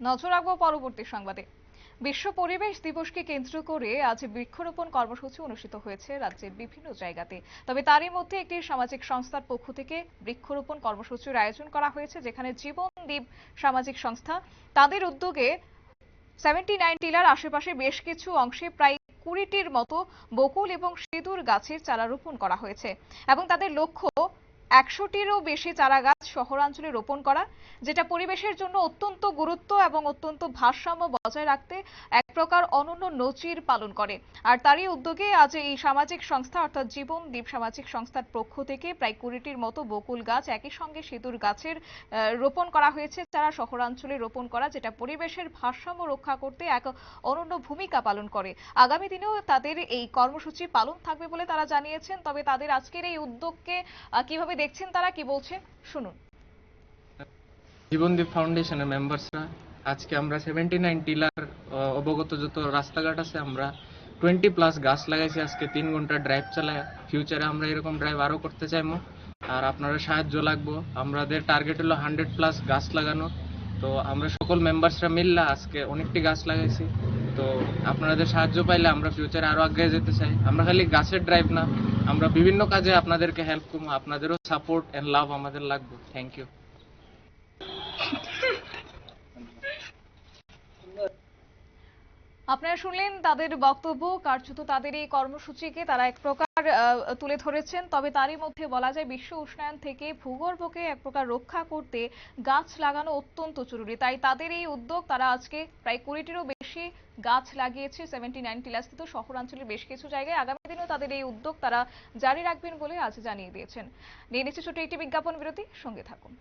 নজর রাখব পরবর্তী সংবাদে। বিশ্ব পরিবেশ দিবসকে কেন্দ্র করে আজ বৃক্ষরোপণ কর্মসূচি অনুষ্ঠিত হয়েছে রাজ্যের বিভিন্ন জায়গাতে। তবে তারই মধ্যে একটি সামাজিক সংস্থার পক্ষ থেকে বৃক্ষরোপণ কর্মসূচির আয়োজন করা হয়েছে, যেখানে জীবন দ্বীপ সামাজিক সংস্থা। তাদের উদ্যোগে সেভেন্টি নাইন টিলার আশেপাশে বেশ কিছু অংশে প্রায় কুড়িটির মতো বকুল এবং সিঁদুর গাছের চারা রোপণ করা হয়েছে এবং তাদের লক্ষ্য একশোটিরও বেশি চারা গাছ শহরাঞ্চলে রোপণ করা যেটা পরিবেশের জন্য অত্যন্ত গুরুত্ব এবং অত্যন্ত ভারসাম্য বজায় রাখতে এক প্রকার অনন্য নজির পালন করে। আর তারই উদ্যোগে আজ এই সামাজিক সংস্থা অর্থাৎ জীবন দ্বীপ সামাজিক সংস্থার পক্ষ থেকে প্রায় কুড়িটির মতো বকুল গাছ একই সঙ্গে সিঁদুর গাছের রোপণ করা হয়েছে। যারা শহরাঞ্চলে রোপণ করা যেটা পরিবেশের ভারসাম্য রক্ষা করতে এক অনন্য ভূমিকা পালন করে। আগামী দিনেও তাদের এই কর্মসূচি পালন থাকবে বলে তারা জানিয়েছেন তবে তাদের আজকের এই উদ্যোগকে আহ, কীভাবে দেখছেন তারা কি বলছেন শুনুন। জীবনদীপ ফাউন্ডেশনের মেম্বার্সরা, আজকে আমরা সেভেন্টি নাইন টিলার অবগত যত রাস্তাঘাট আছে, আমরা টোয়েন্টি প্লাস গাছ লাগাইছি, আজকে তিন ঘণ্টা ড্রাইভ চালায়। ফিউচারে আমরা এরকম ড্রাইভ আরও করতে চাইব আর আপনারা সাহায্য লাগবো। আমাদের টার্গেট হলো হান্ড্রেড প্লাস গাছ লাগানো তো আমরা সকল মেম্বার্সরা মিললা আজকে অনেকটি গাছ লাগাইছি। তো আপনাদের সাহায্য পাইলে আমরা ফিউচারে আরও আগে যেতে চাই। আমরা খালি গাছের ড্রাইভ না আমরা বিভিন্ন কাজে আপনাদেরকে হেল্প করব, আপনাদেরও সাপোর্ট অ্যান্ড লাভ আমাদের লাগবে। থ্যাংক ইউ আপনারা শুনলেন তাদের বক্তব্য, কার্যত তাদের এই কর্মসূচিকে তারা এক প্রকার তুলে ধরেছেন। তবে তারই মধ্যে বলা যায়, বিশ্ব উষ্ণায়ন থেকে ভূগর্ভকে এক প্রকার রক্ষা করতে গাছ লাগানো অত্যন্ত জরুরি। তাই তাদের এই উদ্যোগ তারা আজকে প্রায় কুড়িটিরও বেশি গাছ লাগিয়েছে সেভেন্টি নাইন টিলাস্থিত শহরাঞ্চলের বেশ কিছু জায়গায় আগামী দিনেও তাদের এই উদ্যোগ তারা জারি রাখবেন বলে আজ জানিয়ে দিয়েছেন। নিয়ে নিচ্ছে ছোট একটি বিজ্ঞাপন বিরতি, সঙ্গে থাকুন।